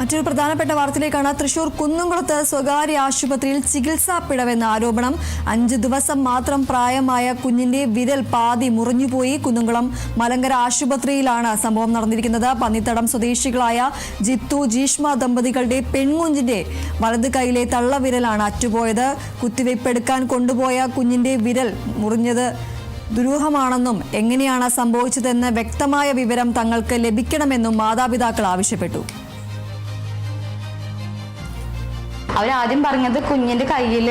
മറ്റൊരു പ്രധാനപ്പെട്ട വാർത്തയിലേക്കാണ് തൃശൂർ കുന്നംകുളത്ത് സ്വകാര്യ ആശുപത്രിയിൽ ചികിത്സാ പിഴവെന്ന ആരോപണം. അഞ്ച് ദിവസം മാത്രം പ്രായമായ കുഞ്ഞിന്റെ വിരൽ പാതി മുറിഞ്ഞുപോയി കുന്നുംകുളം മലങ്കര ആശുപത്രിയിലാണ് സംഭവം നടന്നിരിക്കുന്നത്. പന്നിത്തടം സ്വദേശികളായ ജിത്തു ജീഷ്മ ദമ്പതികളുടെ പെൺകുഞ്ഞിന്റെ വലത് കൈയിലെ തള്ളവിരലാണ് അറ്റുപോയത്. കുത്തിവയ്പ് എടുക്കാൻ കൊണ്ടുപോയ കുഞ്ഞിന്റെ വിരൽ മുറിഞ്ഞത് ദുരൂഹമാണെന്നും എങ്ങനെയാണ് സംഭവിച്ചതെന്ന് വ്യക്തമായ വിവരം തങ്ങൾക്ക് ലഭിക്കണമെന്നും മാതാപിതാക്കൾ ആവശ്യപ്പെട്ടു. അവരാദ്യം പറഞ്ഞത് കുഞ്ഞിന്റെ കയ്യിൽ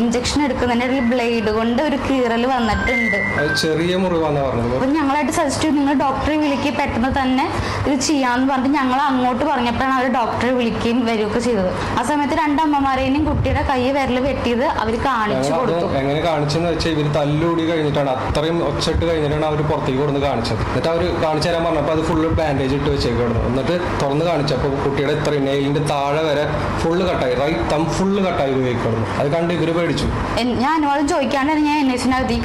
ഇഞ്ചക്ഷൻ എടുക്കുന്നതിന്റെ ഒരു ബ്ലേഡ് കൊണ്ട് ഒരു കീറൽ വന്നിട്ടുണ്ട്. ചെറിയ മുറിവാന്നാ പറഞ്ഞത്. അപ്പൊ ഞങ്ങളായിട്ട് സജസ്റ്റ് ചെയ്തു നിങ്ങൾ ഡോക്ടറെ വിളിക്കുക പെട്ടെന്ന് തന്നെ ഇത് ചെയ്യാന്ന് പറഞ്ഞിട്ട് ഞങ്ങൾ അങ്ങോട്ട് പറഞ്ഞപ്പോഴാണ് അവർ ഡോക്ടറെ വിളിക്കുകയും വരികയൊക്കെ ചെയ്തത്. ആ സമയത്ത് രണ്ടമ്മമാരെയും കുട്ടിയുടെ കൈ വിരൽ വെട്ടിയത് അവർ കാണിച്ചു കൊടുത്തു. എങ്ങനെ കാണിച്ചെന്ന് വെച്ചാൽ ഇവർ തല്ലുകൂടി കഴിഞ്ഞിട്ടാണ്. അത്രയും ഒച്ചിട്ട് കഴിഞ്ഞിട്ടാണ് അവർ പുറത്തേക്ക് കൊടുത്ത് കാണിച്ചത്. എന്നിട്ട് അവർ കാണിച്ചു തരാൻ പറഞ്ഞപ്പോൾ അത് ഫുള്ള് ബാൻഡേജ് ഇട്ട് വെച്ചേക്കാണ് എന്നിട്ട് തുറന്ന് കാണിച്ചപ്പോൾ കുട്ടിയുടെ ഇത്രയും നെയിലിന്റെ താഴെ വരെ ഫുള്ള് കട്ടായി റൈറ്റ് തം ഫുള്ള് കട്ടായി അത് കണ്ട് ഇവർ പേടിച്ചു. ഞാൻ അനുവാദം ചോദിക്കാണ്ട് ഞാൻ എൻ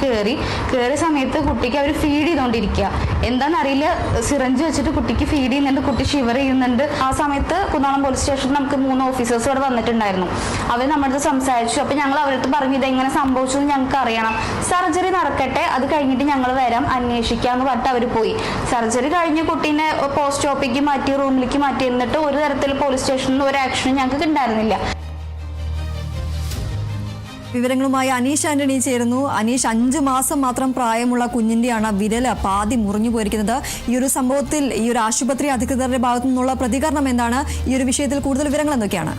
കയറി കയറിയ സമയത്ത് കുട്ടിക്ക് അവർ ഫീഡ് ചെയ്തുകൊണ്ടിരിക്കുക എന്താണെന്നറിയില്ല സിറഞ്ച് വെച്ചിട്ട് കുട്ടിക്ക് ഫീഡ് ചെയ്യുന്നുണ്ട് കുട്ടി ഷിവർ ചെയ്യുന്നുണ്ട്. ആ സമയത്ത് കുന്നാളം പോലീസ് സ്റ്റേഷനിൽ നമുക്ക് മൂന്ന് ഓഫീസേഴ്സ് ഇവിടെ വന്നിട്ടുണ്ടായിരുന്നു. അവർ നമ്മുടെ സംസാരിച്ചു. അപ്പൊ ഞങ്ങൾ അവരടുത്ത് പറഞ്ഞു ഇതെങ്ങനെ സംഭവിച്ചു എന്ന് ഞങ്ങൾക്ക് അറിയണം. സർജറി നടക്കട്ടെ അത് കഴിഞ്ഞിട്ട് ഞങ്ങൾ വരാം അന്വേഷിക്കാന്ന് പറഞ്ഞിട്ട് അവർ പോയി. സർജറി കഴിഞ്ഞ് കുട്ടീനെ പോസ്റ്റ് ഓപ്പിക്ക് മാറ്റി റൂമിലേക്ക് മാറ്റി. എന്നിട്ട് ഒരു തരത്തിൽ പോലീസ് സ്റ്റേഷനിൽ ഒരു ആക്ഷനും ഞങ്ങൾക്ക് ഉണ്ടായിരുന്നില്ല വിവരങ്ങളുമായി അനീഷ് ആന്റണി ചേരുന്നു. അനീഷ് അഞ്ച് മാസം മാത്രം പ്രായമുള്ള കുഞ്ഞിന്റെയാണ് വിരൽ പാതി മുറിഞ്ഞു പോയിരിക്കുന്നത്. ഈ ഒരു സംഭവത്തിൽ ഈ ഒരു ആശുപത്രി അധികൃതരുടെ ഭാഗത്തു നിന്നുള്ള പ്രതികരണം എന്താണ്? ഈ ഒരു വിഷയത്തിൽ കൂടുതൽ വിവരങ്ങൾ എന്തൊക്കെയാണ്?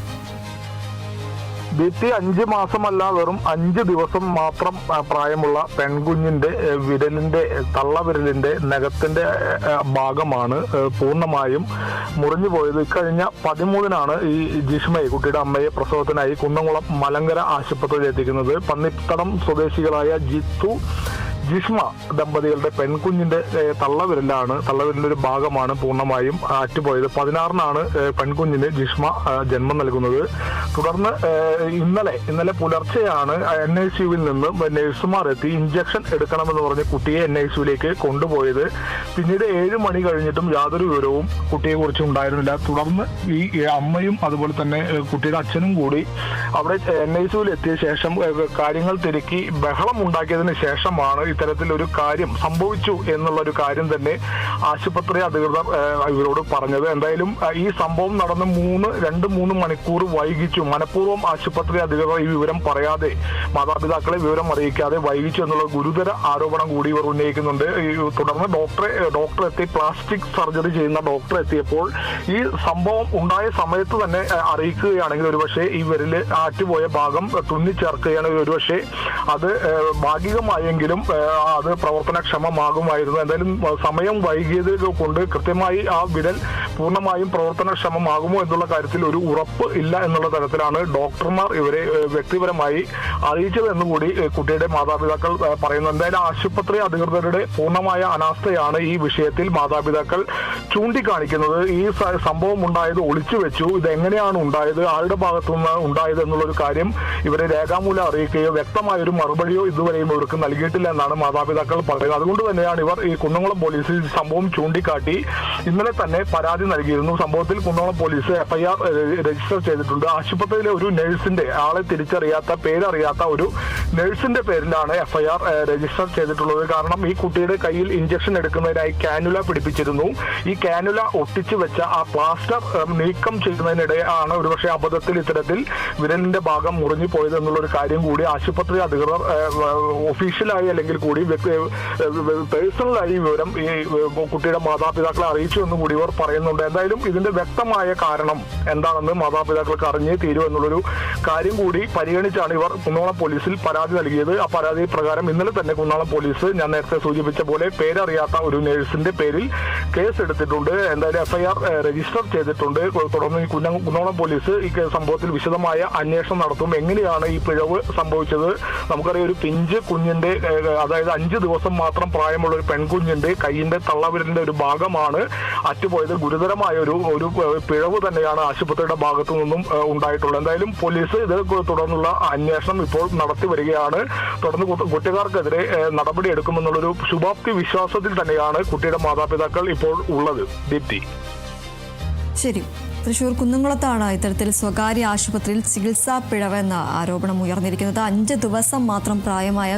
ഭിത്തി അഞ്ച് മാസമല്ല വെറും അഞ്ച് ദിവസം മാത്രം പ്രായമുള്ള പെൺകുഞ്ഞിന്റെ വിരലിന്റെ തള്ളവിരലിന്റെ നഖത്തിന്റെ ഭാഗമാണ് പൂർണമായും മുറിഞ്ഞു പോയത്. ഇക്കഴിഞ്ഞ പതിമൂന്നിനാണ് ഈ ജിഷ്മയെ കുട്ടിയുടെ അമ്മയെ പ്രസവത്തിനായി കുന്നംകുളം മലങ്കര ആശുപത്രിയിൽ എത്തിക്കുന്നത് പന്നിത്തടം സ്വദേശികളായ ജിത്തു ജിഷ്മ ദമ്പതികളുടെ പെൺകുഞ്ഞിന്റെ തള്ളവിരലാണ് തള്ളവിരലിന്റെ ഒരു ഭാഗമാണ് പൂർണമായും അറ്റുപോയത് പതിനാറിനാണ് പെൺകുഞ്ഞിന് ജിഷ്മ ജന്മം നൽകുന്നത്. തുടർന്ന് ഇന്നലെ ഇന്നലെ പുലർച്ചെയാണ് എൻ ഐ സിയുവിൽ നിന്ന് നഴ്സുമാർ എത്തി ഇഞ്ചക്ഷൻ എടുക്കണമെന്ന് പറഞ്ഞ് കുട്ടിയെ എൻ ഐ സിയുലേക്ക് കൊണ്ടുപോയത്. പിന്നീട് ഏഴ് മണി കഴിഞ്ഞിട്ടും യാതൊരു വിവരവും കുട്ടിയെ കുറിച്ച് ഉണ്ടായിരുന്നില്ല. തുടർന്ന് ഈ അമ്മയും അതുപോലെ തന്നെ കുട്ടിയുടെ അച്ഛനും കൂടി അവിടെ എൻ ഐ സിയുവിൽ എത്തിയ ശേഷം കാര്യങ്ങൾ തിരക്കി ബഹളം ഉണ്ടാക്കിയതിന് ശേഷമാണ് ഇത്തരത്തിലൊരു കാര്യം സംഭവിച്ചു എന്നുള്ള ഒരു കാര്യം തന്നെ ആശുപത്രി അധികൃതർ ഇവരോട് പറഞ്ഞത്. എന്തായാലും ഈ സംഭവം നടന്ന് മൂന്ന് രണ്ട് മൂന്ന് മണിക്കൂർ വൈകിച്ചു. മനഃപൂർവം ആശുപത്രി അധികൃതർ ഈ വിവരം പറയാതെ മാതാപിതാക്കളെ വിവരം അറിയിക്കാതെ വൈകിച്ചു എന്നുള്ള ഗുരുതര ആരോപണം കൂടി ഇവർ ഉന്നയിക്കുന്നുണ്ട്. തുടർന്ന് ഡോക്ടറെ ഡോക്ടർ എത്തി പ്ലാസ്റ്റിക് സർജറി ചെയ്യുന്ന ഡോക്ടർ എത്തിയപ്പോൾ ഈ സംഭവം ഉണ്ടായ സമയത്ത് തന്നെ അറിയിക്കുകയാണെങ്കിൽ ഒരുപക്ഷെ ഈ വിരൽ ആറ്റുപോയ ഭാഗം തുന്നിച്ചേർക്കുകയാണെങ്കിൽ ഒരുപക്ഷെ അത് ഭാഗികമായെങ്കിലും അത് പ്രവർത്തനക്ഷമമാകുമായിരുന്നു. എന്തായാലും സമയം വൈകിയത് കൊണ്ട് കൃത്യമായി ആ വിരൽ പൂർണമായും പ്രവർത്തനക്ഷമമാകുമോ എന്നുള്ള കാര്യത്തിൽ ഒരു ഉറപ്പ് ഇല്ല എന്നുള്ള തരത്തിലാണ് ഡോക്ടർമാർ ഇവരെ വ്യക്തിപരമായി അറിയിച്ചത് എന്നുകൂടി കുട്ടിയുടെ മാതാപിതാക്കൾ പറയുന്നു എന്തായാലും ആശുപത്രി അധികൃതരുടെ പൂർണമായ അനാസ്ഥയാണ് ഈ വിഷയത്തിൽ മാതാപിതാക്കൾ ചൂണ്ടിക്കാണിക്കുന്നത്. ഈ സംഭവം ഉണ്ടായത് ഒളിച്ചു വെച്ചു. ഇതെങ്ങനെയാണ് ഉണ്ടായത്? ആരുടെ ഭാഗത്തുനിന്ന് ഉണ്ടായത് എന്നുള്ളൊരു കാര്യം ഇവരെ രേഖാമൂലം അറിയിക്കുകയോ വ്യക്തമായ ഒരു മറുപടിയോ ഇതുവരെയും ഇവർക്ക് നൽകിയിട്ടില്ല എന്നാണ് മാതാപിതാക്കൾ പറയുന്നത് അതുകൊണ്ട് തന്നെയാണ് ഇവർ ഈ കുന്നംകുളം പോലീസിൽ സംഭവം ചൂണ്ടിക്കാട്ടി ഇന്നലെ തന്നെ പരാതി നൽകിയിരുന്നു സംഭവത്തിൽ കുന്നംകുളം പോലീസ് എഫ്ഐആർ രജിസ്റ്റർ ചെയ്തിട്ടുണ്ട് ആശുപത്രിയിലെ ഒരു നഴ്സിന്റെ ആളെ തിരിച്ചറിയാത്ത പേരറിയാത്ത ഒരു നഴ്സിന്റെ പേരിലാണ് എഫ്ഐആർ രജിസ്റ്റർ ചെയ്തിട്ടുള്ളത് കാരണം ഈ കുട്ടിയുടെ കയ്യിൽ ഇഞ്ചക്ഷൻ എടുക്കുന്നതിനായി കാനുല പിടിപ്പിച്ചിരുന്നു ഈ കാനുല ഒട്ടിച്ചു വെച്ച ആ പ്ലാസ്റ്റർ നീക്കം ചെയ്യുന്നതിനിടെ ആണ് ഒരുപക്ഷെ അബദ്ധത്തിൽ ഇത്തരത്തിൽ വിരലിന്റെ ഭാഗം മുറിഞ്ഞു പോയത് എന്നുള്ളൊരു കാര്യം കൂടി ആശുപത്രി അധികൃതർ ഒഫീഷ്യലായി അല്ലെങ്കിൽ കൂടി പേഴ്സണലായി വിവരം ഈ കുട്ടിയുടെ മാതാപിതാക്കളെ അറിയിച്ചു എന്നും കൂടി ഇവർ പറയുന്നുണ്ട്. എന്തായാലും ഇതിന്റെ വ്യക്തമായ കാരണം എന്താണെന്ന് മാതാപിതാക്കൾക്ക് അറിഞ്ഞേ തീരൂ എന്നുള്ളൊരു കാര്യം കൂടി പരിഗണിച്ചാണ് ഇവർ കുന്നോളം പോലീസിൽ പരാതി നൽകിയത്. ആ പരാതി പ്രകാരം ഇന്നലെ തന്നെ കുന്നോളം പോലീസ് ഞാൻ നേരത്തെ സൂചിപ്പിച്ച പോലെ പേരറിയാത്ത ഒരു നേഴ്സിന്റെ പേരിൽ കേസ് എടുത്തിട്ടുണ്ട് എന്തായാലും എഫ്ഐആർ രജിസ്റ്റർ ചെയ്തിട്ടുണ്ട്. തുടർന്ന് കുന്നോളം പോലീസ് ഈ സംഭവത്തിൽ വിശദമായ അന്വേഷണം നടത്തും. എങ്ങനെയാണ് ഈ പിഴവ് സംഭവിച്ചത്? നമുക്കറിയാം ഒരു പിഞ്ച് കുഞ്ഞിന്റെ ഏഹ്, അതായത് അഞ്ച് ദിവസം മാത്രം പ്രായമുള്ള ഒരു പെൺകുഞ്ഞിന്റെ കൈയിന്റെ തള്ളവിരലിന്റെ ഒരു ഭാഗമാണ് അറ്റുപോയത്. ഗുരുതരമായ ഒരു ഒരു പിഴവ് തന്നെയാണ് ആശുപത്രിയുടെ ഭാഗത്തു നിന്നും ഉണ്ടായിട്ടുള്ളത്. എന്തായാലും പോലീസ് ഇത് തുടർന്നുള്ള അന്വേഷണം ഇപ്പോൾ നടത്തി വരികയാണ്. തുടർന്ന് കുട്ടികാർക്കെതിരെ നടപടി എടുക്കുമെന്നുള്ളൊരു ശുഭാപ്തി വിശ്വാസത്തിൽ തന്നെയാണ് കുട്ടിയുടെ മാതാപിതാക്കൾ ഇപ്പോൾ ഉള്ളത്. ദീപ്തി. ശരി. തൃശൂർ കുന്നുംകുളത്താണ് ഇത്തരത്തിൽ സ്വകാര്യ ആശുപത്രിയിൽ ചികിത്സാ പിഴവെന്ന ആരോപണം ഉയർന്നിരിക്കുന്നത്. അഞ്ച് ദിവസം മാത്രം പ്രായമായ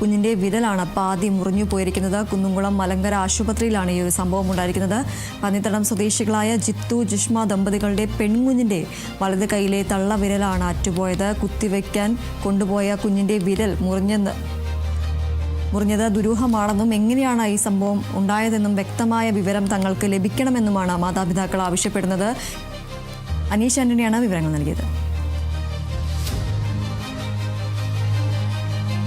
കുഞ്ഞിന്റെ വിരലാണ് പാതി മുറിഞ്ഞു പോയിരിക്കുന്നത്. കുന്നുംകുളം മലങ്കര ആശുപത്രിയിലാണ് ഈ ഒരു സംഭവം ഉണ്ടായിരിക്കുന്നത്. പന്നിത്തടം സ്വദേശികളായ ജിത്തു ജിഷ്മ ദമ്പതികളുടെ പെൺകുഞ്ഞിന്റെ വലത് കൈയിലെ തള്ള വിരലാണ് അറ്റുപോയത്. കുത്തിവെക്കാൻ കൊണ്ടുപോയ കുഞ്ഞിന്റെ വിരൽ മുറിഞ്ഞെന്ന് മുറിഞ്ഞത് ദുരൂഹമാണെന്നും എങ്ങനെയാണ് ഈ സംഭവം ഉണ്ടായതെന്നും വ്യക്തമായ വിവരം തങ്ങൾക്ക് ലഭിക്കണമെന്നുമാണ് മാതാപിതാക്കൾ ആവശ്യപ്പെടുന്നത്. അനീഷ് ആന്റണിയാണ് വിവരങ്ങൾ നൽകിയത്.